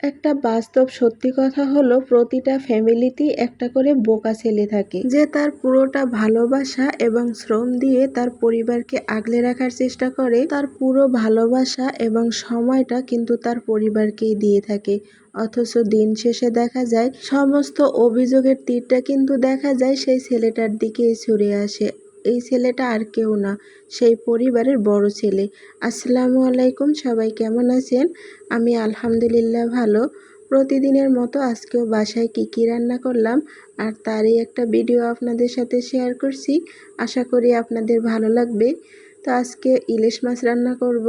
একটা বাস্তব সত্যি কথা হলো, প্রতিটা ফ্যামিলিতেই একটা করে বোকা ছেলে থাকে। যে তার পুরোটা ভালোবাসা এবং শ্রম দিয়ে তার পরিবারকে আগলে রাখার চেষ্টা করে, তার পুরো ভালোবাসা এবং সময়টা কিন্তু তার পরিবারকেই দিয়ে থাকে। অথচ দিন শেষে দেখা যায়, সমস্ত অভিযোগের তীরটা কিন্তু দেখা যায় সেই ছেলেটার দিকেই ছুড়ে আসে। এই ছেলেটা আর কেউ না, সেই পরিবারের বড় ছেলে। আসসালামু আলাইকুম, সবাই কেমন আছেন? আমি আলহামদুলিল্লাহ ভালো। প্রতিদিনের মতো আজকেও বাসায় কী কী রান্না করলাম আর তারই একটা ভিডিও আপনাদের সাথে শেয়ার করছি। আশা করি আপনাদের ভালো লাগবে। তো আজকে ইলিশ মাছ রান্না করব।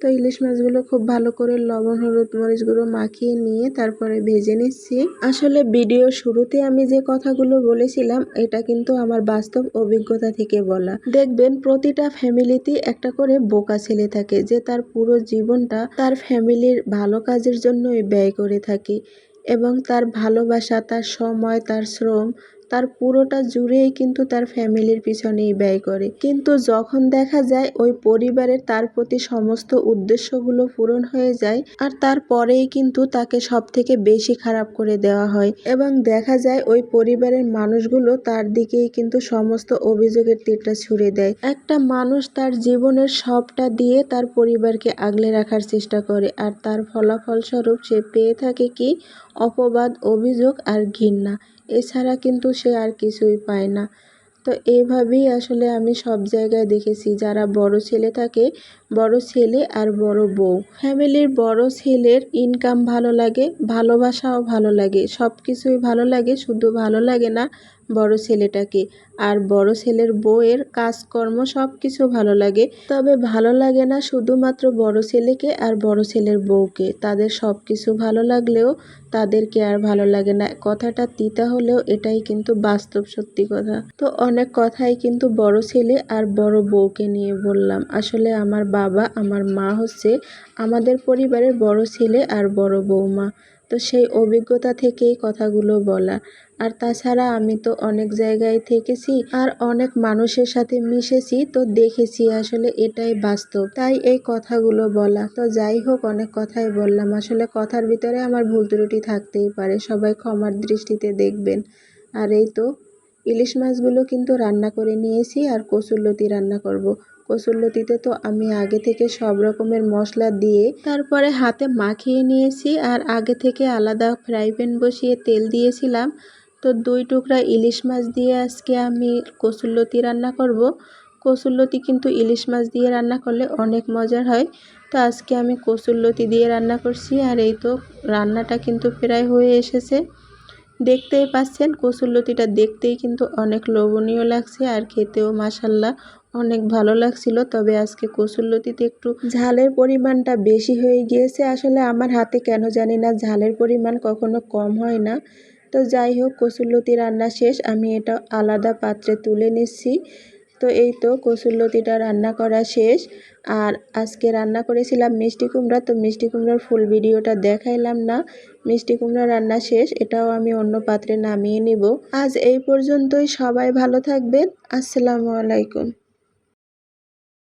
তো ইলিশ মাছগুলো খুব ভালো করে লবণ, হলুদ মরিচ গুঁড়ো মাখিয়ে নিয়ে তারপরে ভেজে নিচ্ছি। আসলে ভিডিও শুরুতে আমি যে কথাগুলো বলেছিলাম, এটা কিন্তু আমার বাস্তব অভিজ্ঞতা থেকে বলা। দেখবেন প্রতিটা ফ্যামিলিতেই একটা করে বোকা ছেলে থাকে যে তার পুরো জীবনটা তার ফ্যামিলির ভালো কাজের জন্যই ব্যয় করে থাকে এবং তার ভালোবাসা, তার সময়, তার শ্রম তার পুরোটা জুড়েই কিন্তু তার ফ্যামিলির পিছনেই ব্যয় করে। কিন্তু যখন দেখা যায় ওই পরিবারের তার প্রতি সমস্ত উদ্দেশ্যগুলো পূরণ হয়ে যায় আর তারপরেই কিন্তু তাকে সব থেকে বেশি খারাপ করে দেওয়া হয় এবং দেখা যায় ওই পরিবারের মানুষগুলো তার দিকেই কিন্তু সমস্ত অভিযোগের তীরটা ছুড়ে দেয়। একটা মানুষ তার জীবনের সবটা দিয়ে তার পরিবারকে আগলে রাখার চেষ্টা করে আর তার ফলাফলস্বরূপ সে পেয়ে থাকে কি অপবাদ, অভিযোগ আর ঘৃণা। এছাড়া কিন্তু সে আর কিছুই পায় না। তো এইভাবেই আসলে আমি সব জায়গায় দেখেছি, যারা বড় ছেলে থাকে, বড় ছেলে আর বড় বউ। ফ্যামিলির বড় ছেলের ইনকাম ভালো লাগে, ভালোবাসাও ভালো লাগে সব কিছুই ভালো লাগে, শুধু ভালো লাগে না বড় ছেলেটাকে। আর বড় ছেলের বউয়ের কাজকর্ম সব কিছু ভালো লাগে, তবে ভালো লাগে না শুধুমাত্র বড় ছেলেকে আর বড় ছেলের বউকে। তাদের সব কিছু ভালো লাগলেও তাদেরকে আর ভালো লাগে না। কথাটা তিতা হলেও এটাই কিন্তু বাস্তব সত্যি কথা। তো অনেক কথাই কিন্তু বড় ছেলে আর বড় বউকে নিয়ে বললাম। আসলে আমার বাবা, আমার মা হচ্ছে আমাদের পরিবারের বড় ছেলে আর বড় বৌমা তো সেই অভিজ্ঞতা থেকেই কথাগুলো বলা। আর তাছাড়া আমি তো অনেক জায়গায় থেকেছি আর অনেক মানুষের সাথে মিশেছি, তো দেখেছি আসলে এটাই বাস্তব। তাই এই কথাগুলো বলা। তো যাই হোক, অনেক কথাই বললাম। আসলে কথার ভিতরে আমার ভুল ত্রুটি থাকতেই পারে। সবাই ক্ষমার দৃষ্টিতে দেখবেন। আর এই তো ইলিশ মাছগুলো কিন্তু রান্না করে নিয়েছি আর কচুরলতি রান্না করব। কচুরলতিতে তো আমি আগে থেকে সব রকমের মশলা দিয়ে তারপরে হাতে মাখিয়ে নিয়েছি আর আগে থেকে আলাদা ফ্রাই প্যান বসিয়ে তেল দিয়েছিলাম। তো দুই টুকরা ইলিশ মাছ দিয়ে আজকে আমি কচুরলতি রান্না করব। কচুরলতি কিন্তু ইলিশ মাছ দিয়ে রান্না করলে অনেক মজার হয়। তো আজকে আমি কচুরলতি দিয়ে রান্না করছি আর এই তো রান্নাটা কিন্তু প্রায় হয়ে এসেছে। দেখতেই পাচ্ছেন কসুরলতিটা দেখতেই কিন্তু অনেক লোভনীয় লাগছে আর খেতেও মাসাল্লাহ অনেক ভালো লাগছিল। তবে আজকে কসুরলতিতে একটু ঝালের পরিমাণটা বেশি হয়ে গিয়েছে। আসলে আমার হাতে কেন জানি না, ঝালের পরিমাণ কখনো কম হয় না। তো যাই হোক কসুরলতি রান্না শেষ। আমি এটা আলাদা পাত্রে তুলে নিচ্ছি। তো এই তো কসুরলতিটা রান্না করা শেষ। আর আজকে রান্না করেছিলাম মিষ্টি কুমড়া, তো মিষ্টি কুমড়ার ফুল ভিডিওটা দেখাইলাম না। মিষ্টি কুমড়া রান্না শেষ, এটাও আমি অন্য পাত্রে নামিয়ে নিব। আজ এই পর্যন্তই, সবাই ভালো থাকবেন। আসসালামু আলাইকুম।